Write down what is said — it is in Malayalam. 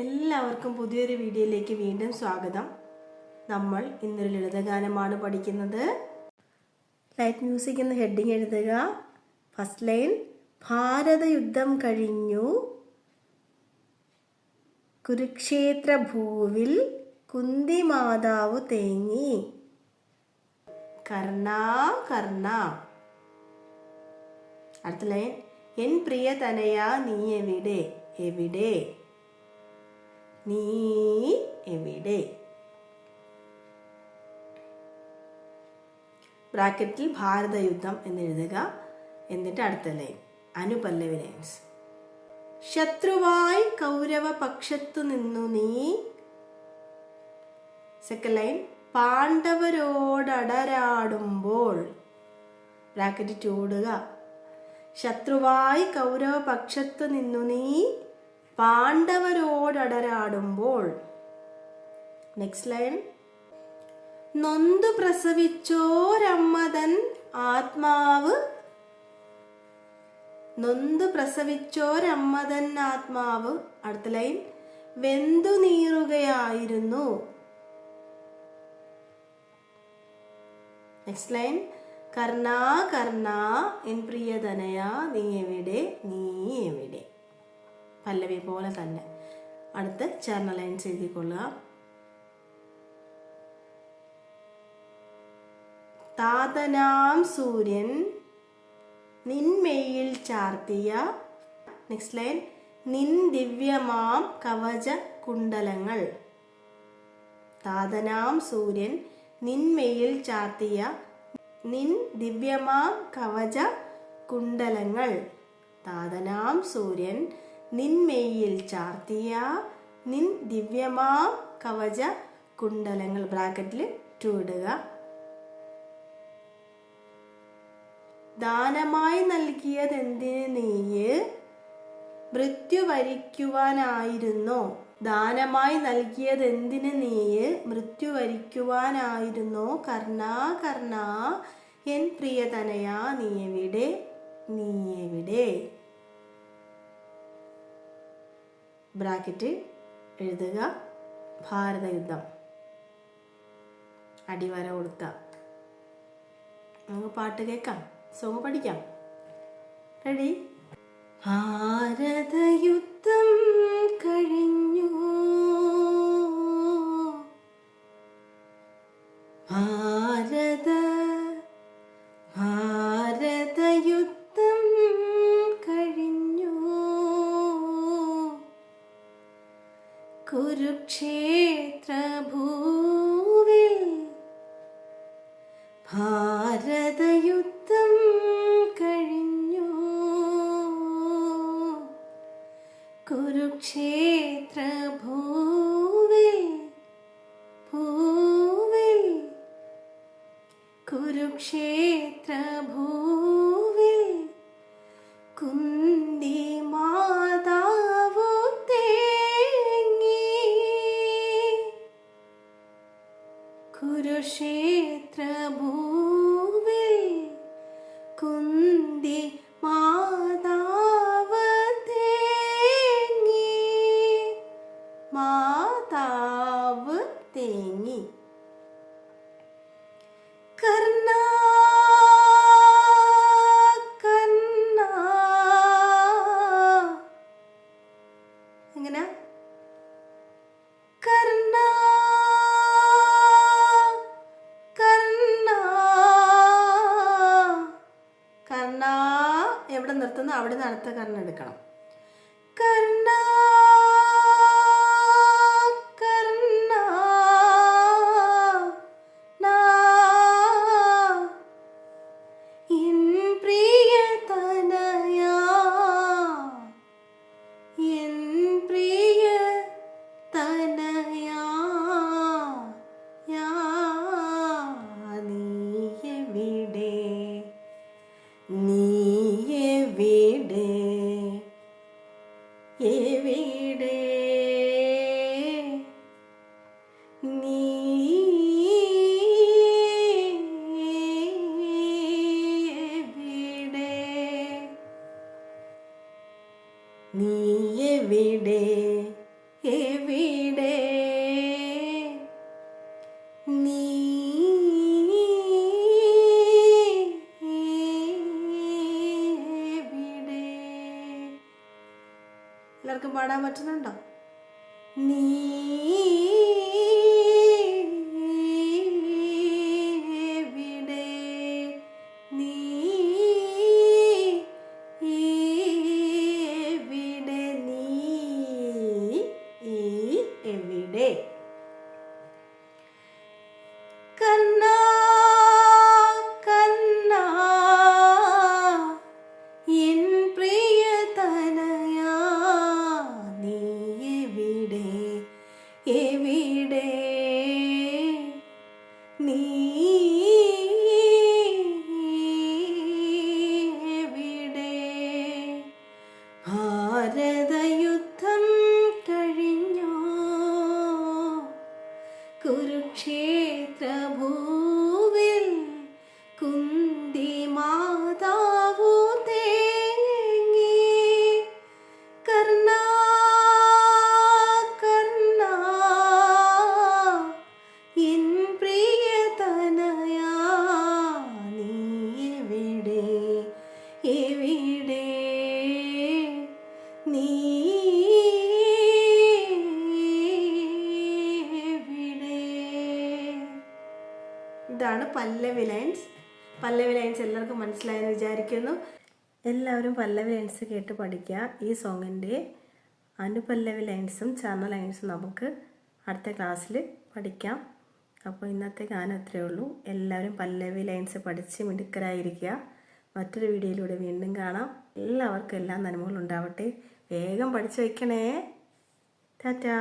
എല്ലാവർക്കും പുതിയൊരു വീഡിയോയിലേക്ക് വീണ്ടും സ്വാഗതം. നമ്മൾ ഇന്നൊരു ലളിതഗാനമാണ് പഠിക്കുന്നത്. ലൈറ്റ് മ്യൂസിക് എന്ന ഹെഡിങ് എഴുതുക. ഫസ്റ്റ് ലൈൻ ഭാരത യുദ്ധം കഴിഞ്ഞു. കുരുക്ഷേത്ര ഭൂവിൽ കുന്തി മാതാവ് തേങ്ങി. കർണ കർണ. അടുത്ത ലൈൻ എൻ പ്രിയ തനയാ നീ എവിടെ? എവിടെ? നീ എവിടെ? ബ്രാക്കറ്റിൽ ഭാരതയുദ്ധം എന്ന് എഴുതുക. എന്നിട്ട് അടുത്ത ലൈൻ അനുപല്ലവി ലൈൻസ് ശത്രുവായി കൗരവ പക്ഷത്തു നിന്നു നീ. സെക്കൻഡ് ലൈൻ പാണ്ഡവരോടടരാടുമ്പോൾ. ബ്രാക്കറ്റ് ചൂടുക ശത്രുവായി കൗരവ പക്ഷത്തു നിന്നു നീ. പാണ്ഡവരോടടരാടുമ്പോൾ. നെക്സ്റ്റ് ലൈൻ നൊന്തു പ്രസവിച്ചോരമ്മതൻ ആത്മാവ്. നൊന്തു പ്രസവിച്ചോരമ്മതൻ ആത്മാവ്. അടുത്ത ലൈൻ വെന്തു നീറുകയായിരുന്നു. നെക്സ്റ്റ് ലൈൻ കർണാ കർണ എൻ പ്രിയതനയ നീ എവിടെ? നീ എവിടെ? പല്ലവി പോലെ തന്നെ. അടുത്ത് ചേർന്ന ലൈൻസ് എഴുതിക്കൊള്ളുക. താതനാം സൂര്യൻ നിൻമെയിൽ ചാർത്തിയ. നെക്സ്റ്റ് ലൈൻ നിൻ ദിവ്യമാം കവച കുണ്ടലങ്ങൾ താതനാം സൂര്യൻ നിൻമെയിൽ ചാർത്തിയ. നിൻ ദിവ്യമാം കവച കുണ്ടലങ്ങൾ താതനാം സൂര്യൻ നിൻമെയിൽ ചാർത്തിയ നിൻ ദിവ്യമാ കവച കുണ്ടലങ്ങൾ ബ്രാക്കറ്റിൽ ടു ഇടുക. ദാനമായി നൽകിയതെന്തിന് നീയ്? മൃത്യു വരിക്കുവാനായിരുന്നോ ദാനമായി നൽകിയത് എന്തിന് നീയ്? മൃത്യു വരിക്കുവാനായിരുന്നോ കർണ കർണ എൻ പ്രിയതനയാ നീ എവിടെ ബ്രാക്കറ്റ് എഴുതുക. ഭാരതയുദ്ധം. അടിവര കൊടുത്ത നമുക്ക് പാട്ട് കേൾക്കാം. സോങ് പഠിക്കാം. റെഡി ഭാരതയുദ്ധം കഴിഞ്ഞു. ഭാരതയുദ്ധം കഴിഞ്ഞു. കുരുക്ഷേത്ര ഭൂവിൽ ഭൂവിൽ കുരുക്ഷേത്ര ഭൂവിൽ കുരുക്ഷേത്ര ഭൂവിൽ കുന്തി മാതാവ് തേങ്ങി മാതാവ് തേങ്ങി. കർണ കർണ. എങ്ങനെ? അവിടെ നിന്ന് അടുത്ത കർണ എവിടെ? എവിടെ? നീ? എല്ലാവർക്കും പാടാൻ പറ്റുന്നുണ്ടോ? നീ കണ്ണാ കണ്ണാ എൻ പ്രിയതനയാ നീ എവിടെ എവിടെ? നീ എവിടെ? ഭാരതയുദ്ധം പല്ലവി ലൈൻസ് എല്ലാവർക്കും മനസ്സിലായെന്ന് വിചാരിക്കുന്നു. എല്ലാവരും പല്ലവി ലൈൻസ് കേട്ട് പഠിക്കുക. ഈ സോങ്ങിന്റെ അനുപല്ലവി ലൈൻസും ചരണ ലൈൻസും നമുക്ക് അടുത്ത ക്ലാസ്സിൽ പഠിക്കാം. അപ്പോൾ ഇന്നത്തെ ഗാനം അത്രയേ ഉള്ളൂ. എല്ലാവരും പല്ലവി ലൈൻസ് പഠിച്ച് മിടുക്കരായിരിക്കുക. മറ്റൊരു വീഡിയോയിലൂടെ വീണ്ടും കാണാം. എല്ലാവർക്കും എല്ലാ നന്മകളും ഉണ്ടാവട്ടെ. വേഗം പഠിച്ചു വയ്ക്കണേ. ടാറ്റാ.